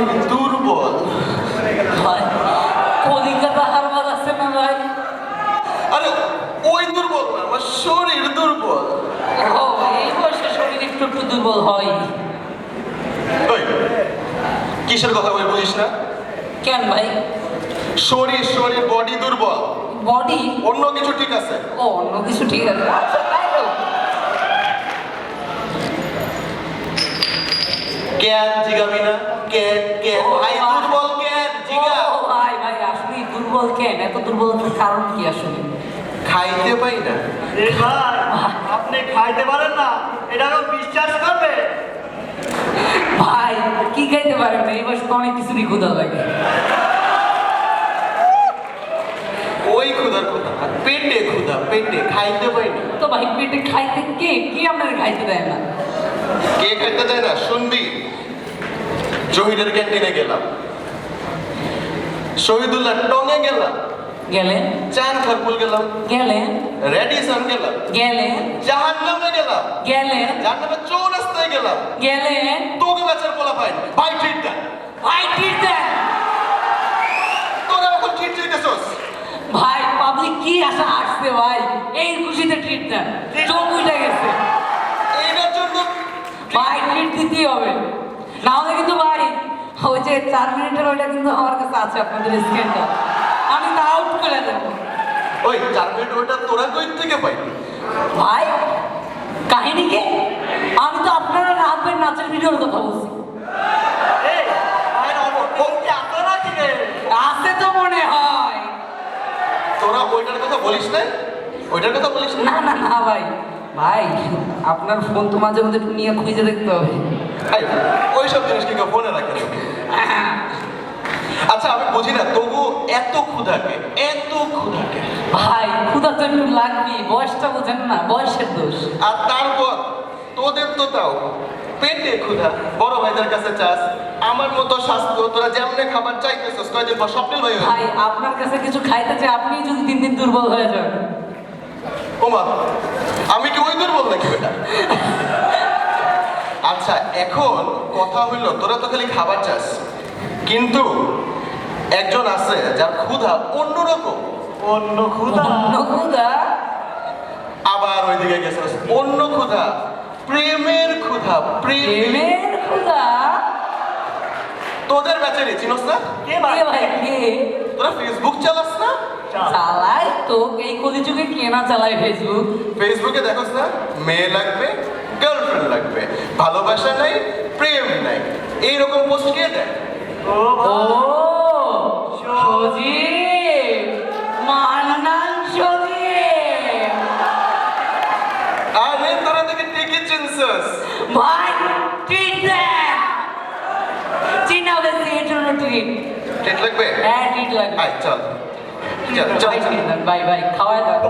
অনেক দুর্বল। ভাই কলিকাতা হারবার আছে না ভাই? আরে ওই দুর্বল না আমার শরীর দুর্বল। ও এই শরীর একটু একটু দুর্বল হয়। কিসের কথা বলে বুঝিস না? কেন ভাই? শরীর শরীর বডি দুর্বল। বডি অন্য কিছু ঠিক আছে? ও অন্য কিছু ঠিক আছে। আচ্ছা, জ্ঞান জিগাবি না? কেন? কেন? ভাই দুর্বল কেন? জিগা। ও ভাই ভাই আসলে দুর্বল কেন? এত দুর্বলতার কারণ কি আসলে? খাইতে পাই না। এ ভাই আপনি খাইতে পারেন না এটা বিশ্বাস করবে। ভাই কি খাইতে পারেন না? এই বয়সে তো অনেক কিছুরই ক্ষুধা লাগে। ওই ক্ষুধার কথা পেটে ক্ষুধা পেটে খাইতে পাই না। তো ভাই পেটে খাইতে কে? কে আপনার খাইতে দেয় না? কে খাইতে দেয় না? শুনবি। জহিরের ক্যান্টিনে গেলাম। শহীদুল্লাহ টঙে গেলাম। গেলেন চান খারপুল গেলাম। গেলেন রেডিসন গেলাম। গেলেন জাহান্নামে গেলাম। গেলেন জাহান্নামে চৌরাস্তায় গেলাম। গেলেন তোকে বেচার বলা পাই ভাই ট্রিট দেন ভাই ঠিক দেন তোরা এখন চাইতেছস ভাই পাবলিক কি আশা আসছে ভাই? এই খুশিতে ট্রিট দেন। চোখ উঠে গেছে। এইটার জন্য ভাই ট্রিট দিতেই হবে। না হলে কিন্তু ভাই ওই যে চার মিনিটের ওইটা কিন্তু আমার কাছে আছে আপনাদের স্ক্রিনটা। আমি তা আউট করে দেবো। ওই চার মিনিট ওইটা তোরা কই থেকে পাই? ভাই কাহিনী কি? আমি তো আপনারা রাখবেন নাচের ভিডিওর কথা বলছি। আছে তো মনে হয়। তোরা ওইটার কথা বলিস না ওইটার কথা বলিস না না না ভাই। ভাই আপনার ফোন তো মাঝে মধ্যে নিয়ে খুঁজে দেখতে হবে। ওই সব জিনিস কি ফোনে রাখে? আচ্ছা আমি বুঝি না তবু এত ক্ষুধাকে এত ক্ষুধাকে। ভাই ক্ষুধা তো একটু লাগবে বয়সটা বোঝেন না বয়সের দোষ। আর তারপর তোদের তো তাও পেটে ক্ষুধা। বড় ভাইদের কাছে চাস আমার মতো স্বাস্থ্য তোরা যেমনে খাবার চাইতেছস কয়দিন পর স্বপ্নিল ভাই ভাই আপনার কাছে কিছু খাইতে চাই আপনি যদি তিন দিন দুর্বল হয়ে যান। ওমা আমি কি ওই দুর্বল নাকি বেটা আচ্ছা এখন কথা হইল তোরা তো খালি খাবার চাস। কিন্তু একজন আছে যার ক্ষুধা অন্যরকম। অন্য ক্ষুধা? অন্য ক্ষুধা? আবার ওইদিকে গেছে অন্য ক্ষুধা প্রেমের ক্ষুধা প্রেমের ক্ষুধা? তোদের ব্যাচারি চিনস না? কে ভাই? কে ভাই? কে? তোরা ফেসবুক চালাস না? চালাই তো এই কলিযুগে কে না চালায় ফেসবুক ফেসবুকে দেখোস না মেয়ে লাগবে গার্লফ্রেন্ড লাগবে। ভালোবাসা নাই প্রেম নাই। এইরকম পোস্ট কে দেয়? ও সজীব। মান্নান সজীব। আরে তোরা দেখে ঠিকই চিনছস। ভাই ট্রিট চিনা বেশি এর জন্য ট্রিট লাগবে? হ্যাঁ ট্রিট লাগবে। চল। চল চল। বাই বাই খাওয়াই দাও।